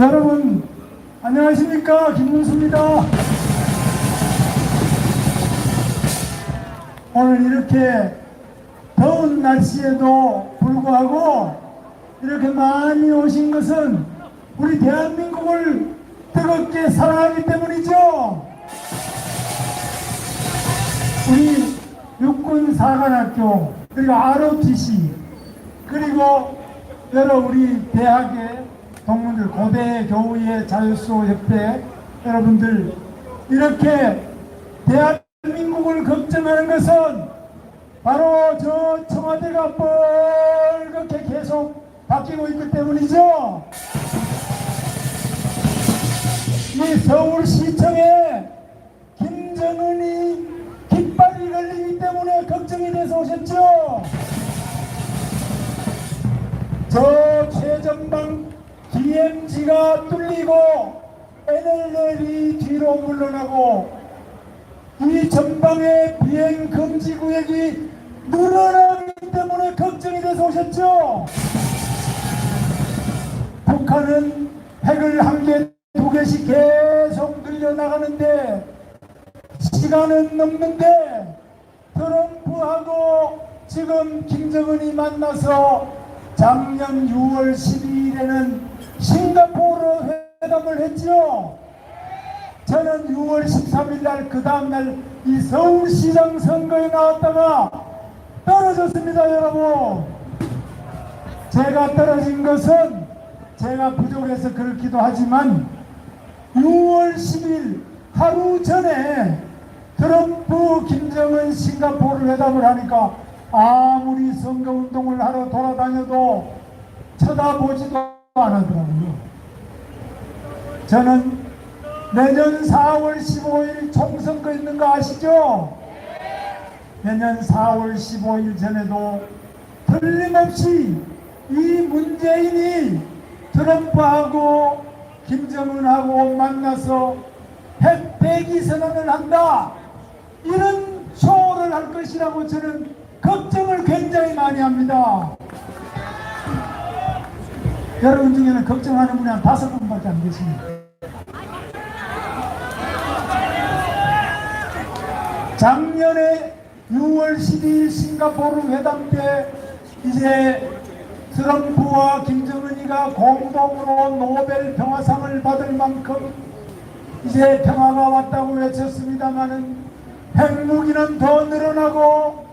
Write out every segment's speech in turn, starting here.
여러분 안녕하십니까 김문수입니다. 오늘 이렇게 더운 날씨에도 불구하고 이렇게 많이 오신 것은 우리 대한민국을 뜨겁게 사랑하기 때문이죠. 우리 육군 사관학교 그리고 ROTC 그리고 여러 우리 대학의 동문들 고대 교우의 자유수호 협회 여러분들 이렇게 대한민국을 걱정하는 것은 바로 저 청와대가 뻘겋게 계속 바뀌고 있기 때문이죠. 이 서울시청에 김정은이 깃발이 걸리기 때문에 걱정이 돼서 오셨죠. 저 최전방 DMZ가 뚫리고 NLL이 뒤로 물러나고 이 전방의 비행 금지 구역이 늘어나기 때문에 걱정이 돼서 오셨죠. 북한은 핵을 한 개, 두 개씩 계속 늘려나가는데 시간은 넘는데 트럼프하고 지금 김정은이 만나서 작년 6월 12일에는 싱가포르 회담을 했죠. 저는 6월 13일 날 그 다음날 이 서울시장 선거에 나왔다가 떨어졌습니다 여러분 제가 떨어진 것은 제가 부족해서 그렇기도 하지만 6월 10일 하루 전에 트럼프 김정은 싱가포르 회담을 하니까 아무리 선거운동을 하러 돌아다녀도 쳐다보지도 않았더라고요 저는 내년 4월 15일 총선거 있는 거 아시죠? 내년 4월 15일 전에도 틀림없이 이 문재인이 트럼프하고 김정은하고 만나서 핵 배기 선언을 한다. 이런 쇼를 할 것이라고 저는 걱정을 굉장히 많이 합니다. 여러분 중에는 걱정하는 분이 한 다섯 분밖에 안 계십니다. 작년에 6월 12일 싱가포르 회담 때 이제 트럼프와 김정은이가 공동으로 노벨 평화상을 받을 만큼 이제 평화가 왔다고 외쳤습니다마는 핵무기는 더 늘어나고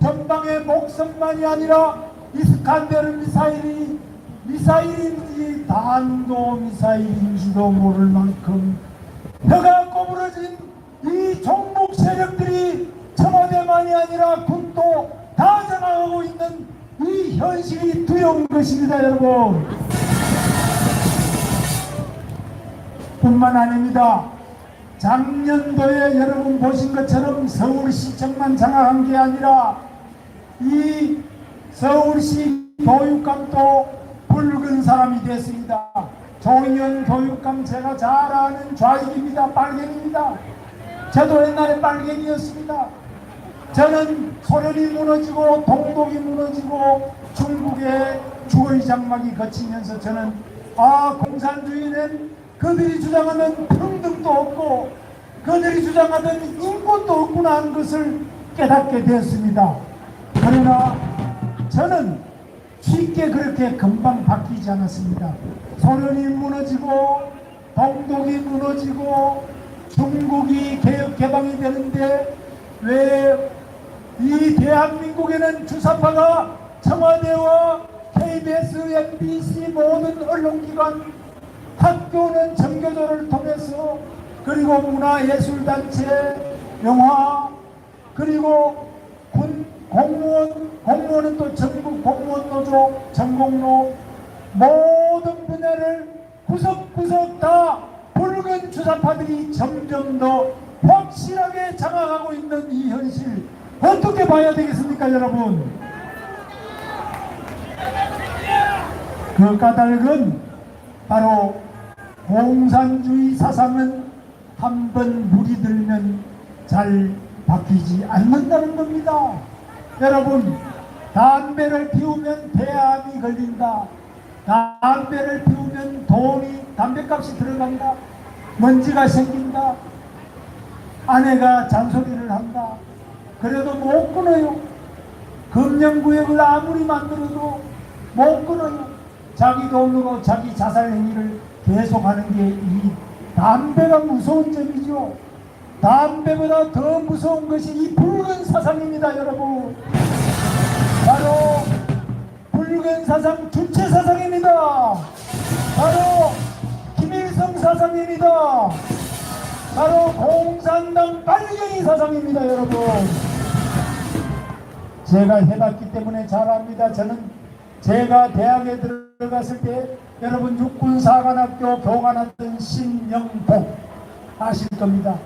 전방의 목성만이 아니라 이스칸데르 미사일이 미사일인지 단도 미사일인지도 모를 만큼 혀가 꼬부러진 이 종북 세력들이 청와대만이 아니라 군도 다 장악하고 있는 이 현실이 두려운 것입니다 여러분. 뿐만 아닙니다. 작년도에 여러분 보신 것처럼 서울시청만 장악한 게 아니라 이 서울시 교육감도 붉은 사람이 됐습니다 조인현 교육감 제가 잘 아는 좌익입니다 빨갱입니다 저도 옛날에 빨갱이였습니다. 저는 소련이 무너지고 동독이 무너지고 중국의 주의 장막이 거치면서 저는 아 공산주의는 그들이 주장하는 평등도 없고 그들이 주장하는 인권도 없구나 하는 것을 깨닫게 되었습니다. 그러나 저는 쉽게 그렇게 금방 바뀌지 않았습니다. 소련이 무너지고 동독이 무너지고 중국이 개혁 개방이 되는데 왜 이 대한민국에는 주사파가 청와대와 KBS, MBC 모든 언론기관 학교는 정교조를 통해서 그리고 문화예술단체, 영화 그리고 군 공무원 공무원은 또 전국 공무원 노조 전공로 모든 분야를 구석구석 다 붉은 주사파들이 점점 더 확실하게 장악하고 있는 이 현실 어떻게 봐야 되겠습니까 여러분? 그 까닭은 바로 공산주의 사상은 한 번 물이 들면 잘 바뀌지 않는다는 겁니다 여러분 담배를 피우면 폐암이 걸린다 담배를 피우면 돈이 담배값이 들어간다. 먼지가 생긴다. 아내가 잔소리를 한다. 그래도 못 끊어요. 금연구역을 아무리 만들어도 못 끊어요. 자기 돈으로 자기 자살 행위를 계속하는 게 이 담배가 무서운 점이죠. 담배보다 더 무서운 것이 이 붉은 사상입니다, 여러분. 바로 붉은 사상 주체 사상입니다. 바로 김일성 사상입니다. 바로 공산당 빨갱이 사상입니다, 여러분. 제가 해봤기 때문에 잘 압니다. 저는 제가 대학에 들어갔을 때 여러분 육군사관학교 교관했던 신영복 아실 겁니다.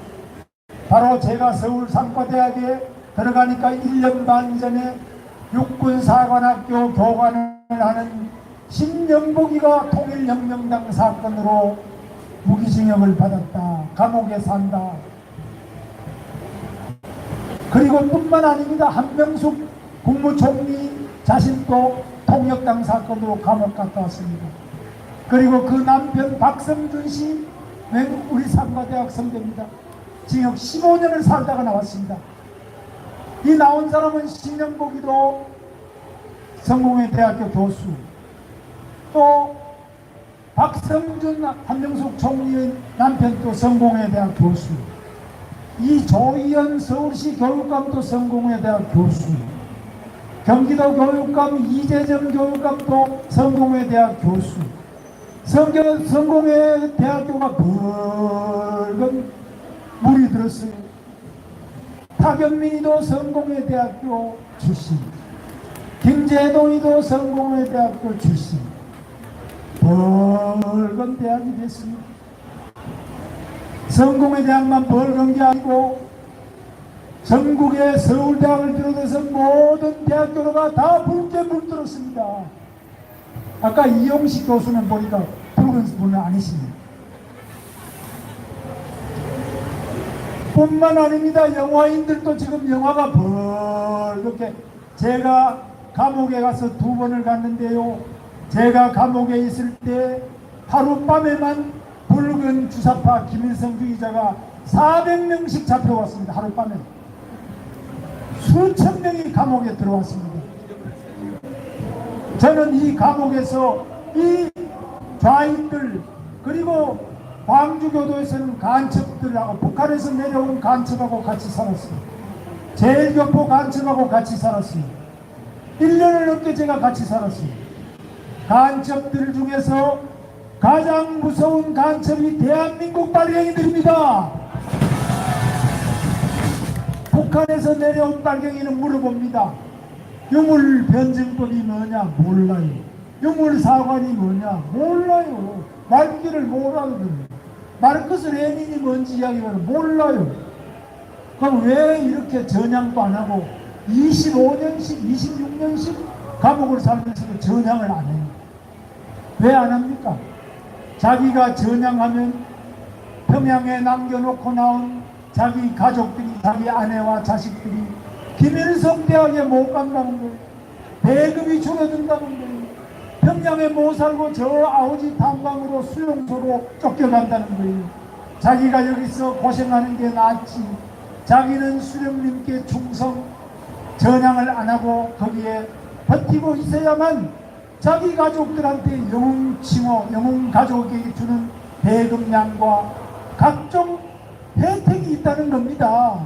바로 제가 서울 상과대학에 들어가니까 1년 반 전에 육군사관학교 교관을 하는 신영복이가 통일혁명당 사건으로 무기징역을 받았다. 감옥에 산다. 그리고 뿐만 아닙니다. 한명숙 국무총리 자신도 통역당 사건으로 감옥 갔다 왔습니다. 그리고 그 남편 박성준 씨 외국 우리 상가대학 선배입니다. 징역 15년을 살다가 나왔습니다. 이 나온 사람은 신영복이도 성공회 대학교 교수 또 박성준 한명숙 총리의 남편 도 성공회 대학 교수 이 조희연 서울시 교육감도 성공회 대학 교수 경기도 교육감 이재정 교육감도 성공회 대학 교수 성경 성공회 대학교가 붉은 물이 들었어요. 타경민이도 성공회 대학교 출신, 김재동이도 성공회 대학교 출신, 붉은 대학이 됐습니다. 성공회 대학만 붉은 게 아니고 전국의 서울대학을 비롯해서 모든 대학교가 다 붉게 물들었습니다. 아까 이용식 교수는 보니까 붉은 분은 아니십니다. 뿐만 아닙니다. 영화인들도 지금 영화가 벌겋게 제가 감옥에 가서 두 번을 갔는데요. 제가 감옥에 있을 때 하룻밤에만 붉은 주사파 김일성 주의자가 400명씩 잡혀왔습니다. 하룻밤에 수천 명이 감옥에 들어왔습니다. 저는 이 감옥에서 이 좌인들 그리고 광주교도에서는 간첩들하고 북한에서 내려온 간첩하고 같이 살았어요. 제일교포 간첩하고 같이 살았어요. 1년을 넘게 제가 같이 살았어요. 간첩들 중에서 가장 무서운 간첩이 대한민국 빨갱이들입니다. 북한에서 내려온 빨갱이는 물어봅니다. 유물 변증법이 뭐냐 몰라요. 유물 사관이 뭐냐 몰라요. 말기를 몰라요. 마르크스 레닌이 뭔지 이야기하면 몰라요. 그럼 왜 이렇게 전향도 안 하고 25년씩 26년씩 감옥을 살면서도 전향을 안 해요? 왜 안 합니까? 자기가 전향하면 평양에 남겨놓고 나온 자기 가족들이 자기 아내와 자식들이 김일성 대학에 못 간다는 거예요. 배급이 줄어든다는 거예요. 평양에 못 살고 저 아우지 탄광으로 수용소로 쫓겨간다는 거예요. 자기가 여기서 고생하는 게 낫지. 자기는 수령님께 충성, 전향을 안 하고 거기에 버티고 있어야만 자기 가족들한테 영웅 칭호, 영웅 가족에게 주는 배급량과 각종 혜택이 있다는 겁니다.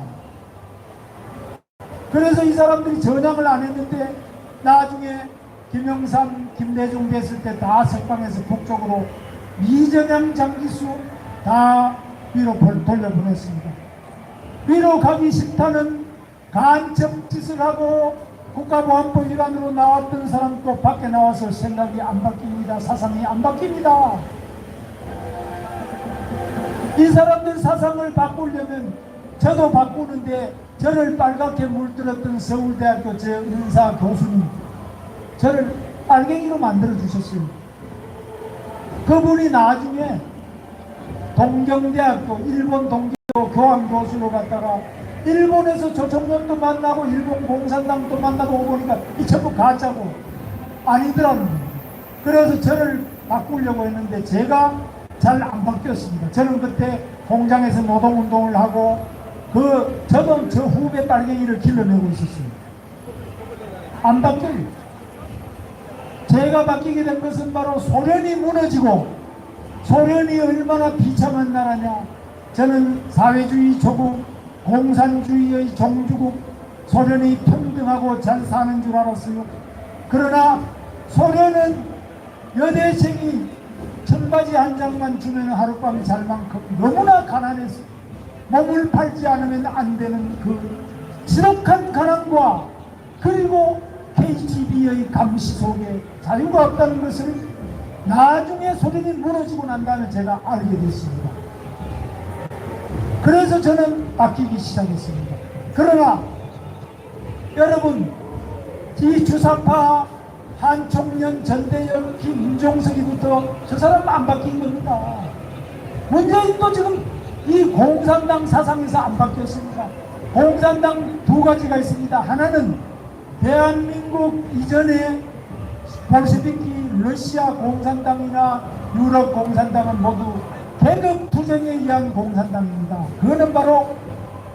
그래서 이 사람들이 전향을 안 했는데 나중에 김영삼, 김대중 됐을 때 다 석방해서 북쪽으로 이전향 장기수 다 위로 벌- 돌려보냈습니다. 위로 가기 싫다는 간첩 짓을 하고 국가보안법 위반으로 나왔던 사람도 밖에 나와서 생각이 안 바뀝니다. 사상이 안 바뀝니다. 이 사람들 사상을 바꾸려면 저도 바꾸는데 저를 빨갛게 물들었던 서울대학교 제 은사 교수님 저를 빨갱이로 만들어 주셨어요. 그분이 나중에 동경대학교 일본 동경대학교 교환 교수로 갔다가 일본에서 조총련도 만나고 일본 공산당도 만나고 보니까 이 전부 가짜고 아니더라는 거예요. 그래서 저를 바꾸려고 했는데 제가 잘 안 바뀌었습니다. 저는 그때 공장에서 노동운동을 하고 그 저도 저 후배 빨갱이를 길러내고 있었어요. 안 바뀌어요. 제가 바뀌게 된 것은 바로 소련이 무너지고 소련이 얼마나 비참한 나라냐. 저는 사회주의 조국, 공산주의의 종주국, 소련이 평등하고 잘 사는 줄 알았어요. 그러나 소련은 여대생이 청바지 한 장만 주면 하룻밤 잘 만큼 너무나 가난해서 몸을 팔지 않으면 안 되는 그 지독한 가난과 그리고 KGB의 감시 속에 자유가 없다는 것을 나중에 소련이 무너지고 난 다음에 제가 알게 됐습니다. 그래서 저는 바뀌기 시작했습니다. 그러나 여러분 이 주사파 한총련 전대열 김종석이부터 저 사람 안 바뀐 겁니다. 문재인도 지금 이 공산당 사상에서 안 바뀌었습니다. 공산당 두 가지가 있습니다. 하나는 대한민국 이전에 볼시비키 러시아 공산당이나 유럽 공산당은 모두 계급 투쟁에 의한 공산당입니다. 그거는 바로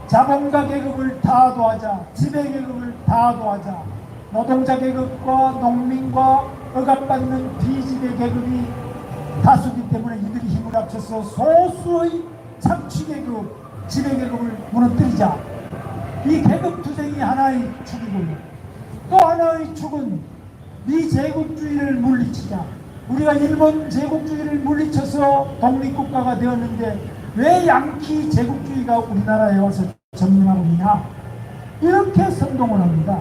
자본가 계급을 타도하자, 지배 계급을 타도하자, 노동자 계급과 농민과 억압받는 비지배 계급이 다수기 때문에 이들이 힘을 합쳐서 소수의 착취 계급, 지배 계급을 무너뜨리자. 이 계급 투쟁이 하나의 축이고요. 또 하나의 축은 미제국주의를 물리치자. 우리가 일본 제국주의를 물리쳐서 독립국가가 되었는데 왜 양키 제국주의가 우리나라에 와서 점령하고 있냐? 이렇게 선동을 합니다.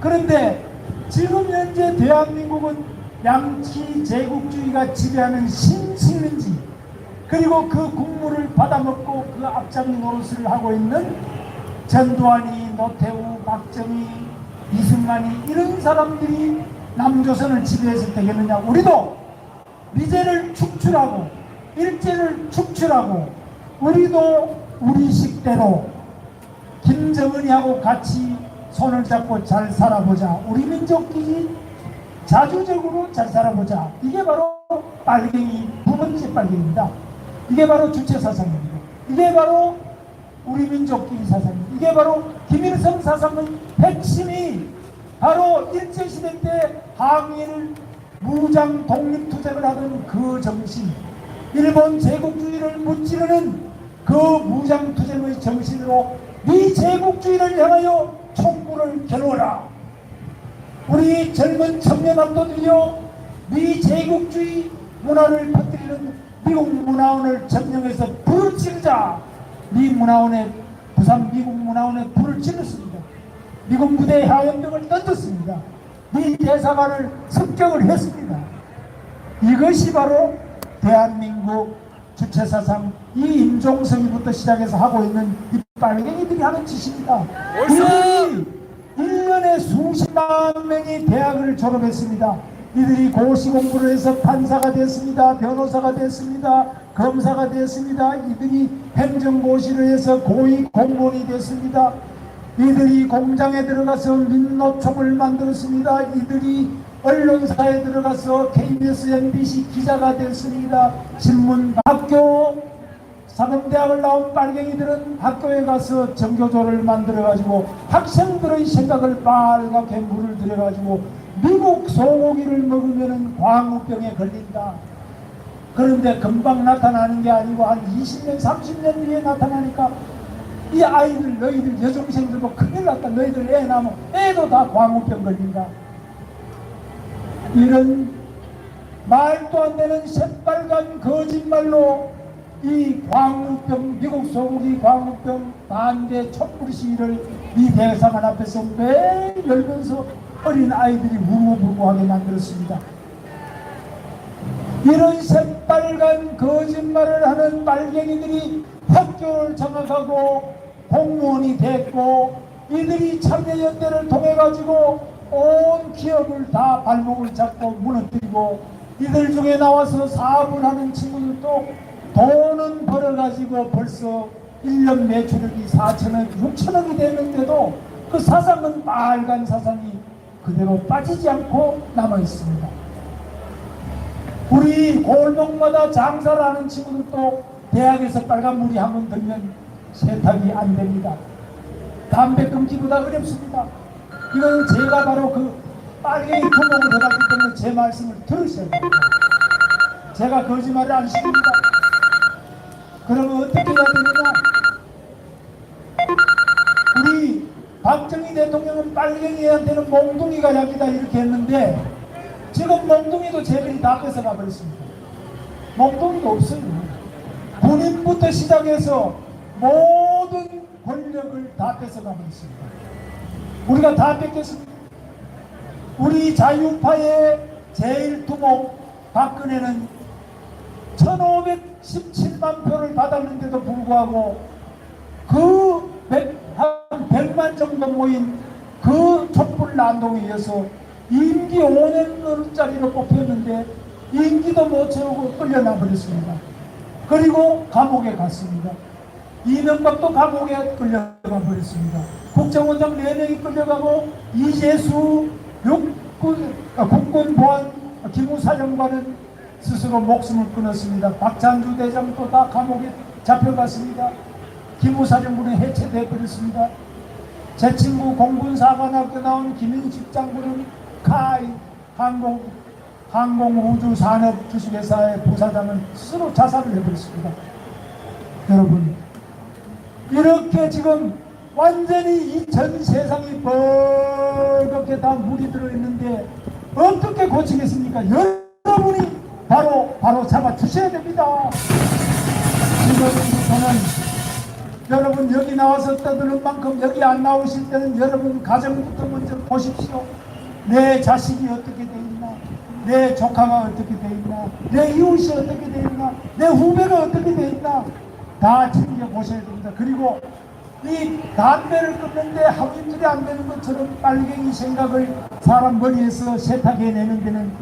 그런데 지금 현재 대한민국은 양키 제국주의가 지배하는 신식민지 그리고 그 국물을 받아먹고 그 앞장 노릇을 하고 있는 전두환이 노태우 박정희 이승만이 이런 사람들이 남조선을 지배했을 때겠느냐? 우리도 미제를 축출하고 일제를 축출하고 우리도 우리 식대로 김정은이하고 같이 손을 잡고 잘 살아보자. 우리 민족끼리 자주적으로 잘 살아보자. 이게 바로 빨갱이 두 번째 빨갱입니다. 이게 바로 주체 사상입니다. 이게 바로 우리 민족끼리 사상입니다. 이게 바로 김일성 사상의 핵심이 바로 일제시대 때 항일 무장 독립투쟁을 하던 그 정신 일본 제국주의를 무찌르는 그 무장투쟁의 정신으로 미제국주의를 향하여 촛불을 겨누어라. 우리 젊은 청년 학도들이여 미 제국주의 문화를 퍼뜨리는 미국 문화원을 점령해서 불을 지르자. 미 문화원에 부산 미국 문화원에 불을 질렀습니다 미국 부대 하연병을 던졌습니다. 미 대사관을 습격을 했습니다. 이것이 바로 대한민국 주체사상 이 임종석이부터 시작해서 하고 있는 이 빨갱이들이 하는 짓입니다. 이들이 1년에 수십만 명이 대학을 졸업했습니다. 이들이 고시 공부를 해서 판사가 됐습니다. 변호사가 됐습니다. 검사가 됐습니다. 이들이 행정고시를 해서 고위 공무원이 됐습니다. 이들이 공장에 들어가서 민노총을 만들었습니다. 이들이 언론사에 들어가서 KBS, MBC 기자가 됐습니다. 신문 학교 사범대학을 나온 빨갱이들은 학교에 가서 정교조를 만들어가지고 학생들의 생각을 빨갛게 물을 들여가지고 미국 소고기를 먹으면 광우병에 걸린다. 그런데 금방 나타나는 게 아니고 한 20년, 30년 뒤에 나타나니까 이 아이들 너희들 여중생들도 뭐 큰일 났다. 너희들 애 낳으면 애도 다 광우병 걸린다. 이런 말도 안 되는 새빨간 거짓말로 이 광우병 미국 소고기 광우병 반대 촛불 시위를 이 대사관 앞에서 매일 열면서 어린 아이들이 무무부부하게 만들었습니다. 이런 새빨간 거짓말을 하는 빨갱이들이 학교를 장악하고 공무원이 됐고 이들이 참여연대를 통해 가지고 온 기업을 다 발목을 잡고 무너뜨리고 이들 중에 나와서 사업을 하는 친구들도 돈은 벌어가지고 벌써 1년 매출액이 4천억, 6천억이 됐는데도 그 사상은 빨간 사상이 그대로 빠지지 않고 남아 있습니다. 우리 골목마다 장사를 하는 친구들도 대학에서 빨간 물이 한 번 들면 세탁이 안 됩니다. 담배 끊기보다 어렵습니다. 이건 제가 바로 그 빨갱이 구멍을 해봤기 때문에 제 말씀을 들으셔야 됩니다. 제가 거짓말을 안 시킵니다. 그러면 어떻게 해야 되느냐? 우리 박정희 대통령은 빨갱이한테는 몽둥이가 약이다 이렇게 했는데 지금 몽둥이도 제들이 다 뺏어가 버렸습니다. 몽둥이가 없어요. 군인부터 시작해서 모든 권력을 다 뺏어가 버렸습니다. 우리가 다 뺏겼습니다. 우리 자유파의 제일 두목 박근혜는 1517만 표를 받았는데도 불구하고 그 백, 한 100만 정도 모인 그 촛불 난동에 의해서 임기 5년짜리로 뽑혔는데 임기도 못 채우고 끌려나 버렸습니다. 그리고 감옥에 갔습니다. 이명박도 감옥에 끌려가 버렸습니다. 국정원장 4명이 끌려가고 이재수 육군, 아, 국군보안 기무사령관은 스스로 목숨을 끊었습니다. 박찬주 대장도 다 감옥에 잡혀갔습니다. 기무사령부는 해체돼 버렸습니다. 제 친구 공군사관학교 나온 김인식 장군은 카이 항공 항공우주산업 주식회사의 부사장은 스스로 자살을 해버렸습니다. 여러분 이렇게 지금 완전히 이 전 세상이 벌겋게 다 물이 들어있는데 어떻게 고치겠습니까? 여러분이 바로 바로 잡아 주셔야 됩니다. 지금부터는 여러분 여기 나와서 떠드는 만큼 여기 안 나오실 때는 여러분 가정부터 먼저 보십시오. 내 자식이 어떻게 돼 있나? 내 조카가 어떻게 돼 있나? 내 이웃이 어떻게 돼 있나? 내 후배가 어떻게 돼 있나? 다 챙겨 보셔야 됩니다. 그리고 이 담배를 끊는데 하루 이틀이 안 되는 것처럼 빨갱이 생각을 사람 머리에서 세탁해내는 데는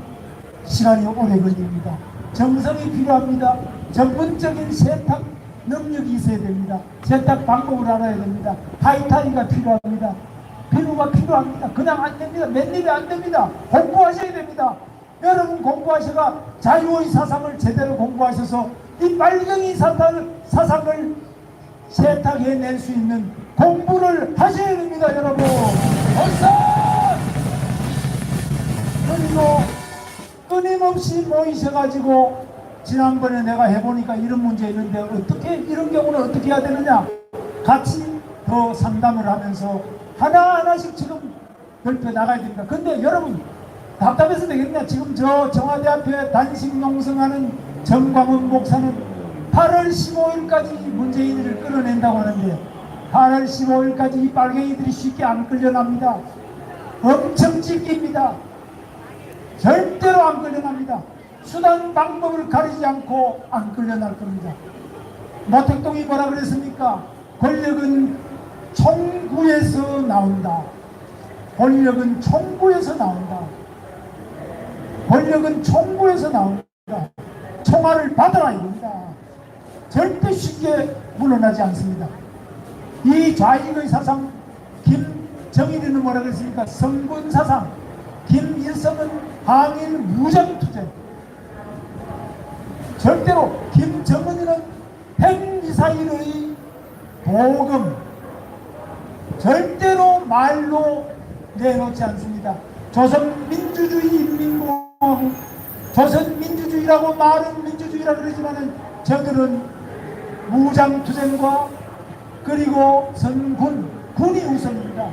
시간이 오래 걸립니다. 정성이 필요합니다. 전문적인 세탁 능력이 있어야 됩니다. 세탁 방법을 알아야 됩니다. 하이타이가 필요합니다. 비누가 필요합니다. 그냥 안 됩니다. 맨입이 안 됩니다. 공부하셔야 됩니다. 여러분 공부하셔가 자유의 사상을 제대로 공부하셔서 이 빨갱이 사상을, 사상을 세탁해낼 수 있는 공부를 하셔야 됩니다. 여러분. 벌써 그리고 끊임없이 모이셔가지고 지난번에 내가 해보니까 이런 문제 있는데 어떻게 이런 경우는 어떻게 해야 되느냐 같이 더 상담을 하면서 하나하나씩 지금 별표 나가야 됩니다. 근데 여러분 답답해서 되겠냐 지금 저 청와대 앞에 단식 농성하는 정광훈 목사는 8월 15일까지 문재인을 끌어낸다고 하는데 8월 15일까지 이 빨갱이들이 쉽게 안 끌려납니다. 엄청 찢깁니다. 절대로 안 끌려납니다. 수단 방법을 가리지 않고 안 끌려날 겁니다. 모택동이 뭐라 그랬습니까? 권력은 총구에서 나온다. 권력은 총구에서 나온다. 권력은 총구에서 나온다. 총알을 받아라 이겁니다. 절대 쉽게 물러나지 않습니다. 이 좌익의 사상 김정일이는 뭐라 그랬습니까? 성군 사상 김일성은 항일 무장투쟁 절대로 김정은이는 핵미사일의 보금 절대로 말로 내놓지 않습니다. 조선민주주의 인민공화국 조선민주주의라고 말은 민주주의라 그러지만은 저들은 무장투쟁과 그리고 선군 군이 우선입니다.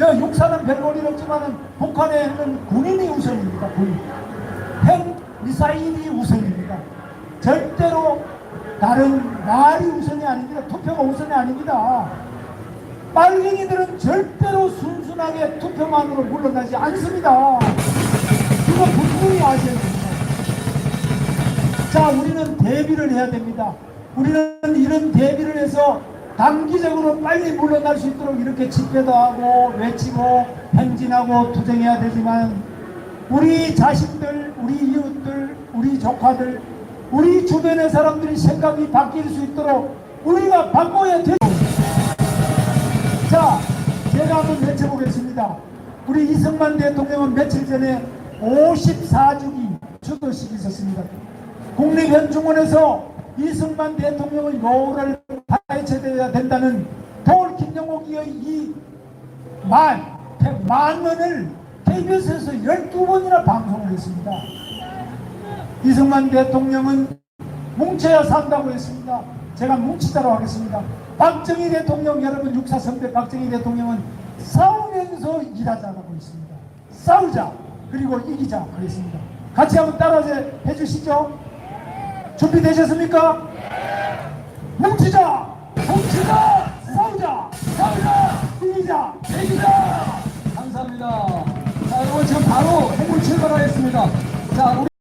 여 육사는 별 볼일 없지만은 북한에는 군인이 우선입니다. 군. 핵 미사일이 우선입니다. 절대로 다른 말이 우선이 아닙니다. 투표가 우선이 아닙니다. 빨갱이들은 절대로 순순하게 투표만으로 물러나지 않습니다. 이거 분명히 아셔야 됩니다. 자, 우리는 대비를 해야 됩니다. 우리는 이런 대비를 해서 단기적으로 빨리 물러날 수 있도록 이렇게 집회도 하고 외치고 행진하고 투쟁해야 되지만 우리 자식들, 우리 이웃들, 우리 조카들, 우리 주변의 사람들이 생각이 바뀔 수 있도록 우리가 바꿔야 돼요. 자, 제가 한번 외쳐보겠습니다. 우리 이승만 대통령은 며칠 전에 54주기 추도식이 있었습니다. 국립현충원에서 이승만 대통령의 노를 파헤쳐야 된다는 돌 김영옥의 이 말, 만원을 KBS에서 12번이나 방송을 했습니다. 이승만 대통령은 뭉쳐야 산다고 했습니다. 제가 뭉치도록 하겠습니다. 박정희 대통령 여러분 육사 선배 박정희 대통령은 싸우면서 일하자라고 했습니다. 싸우자 그리고 이기자 그랬습니다. 같이 한번 따라 해 주시죠. 준비되셨습니까? 뭉치자 뭉치자 싸우자 싸우자 이기자 이기자 감사합니다. 자, 여러분 지금 바로 행군 출발하겠습니다. 자, 우리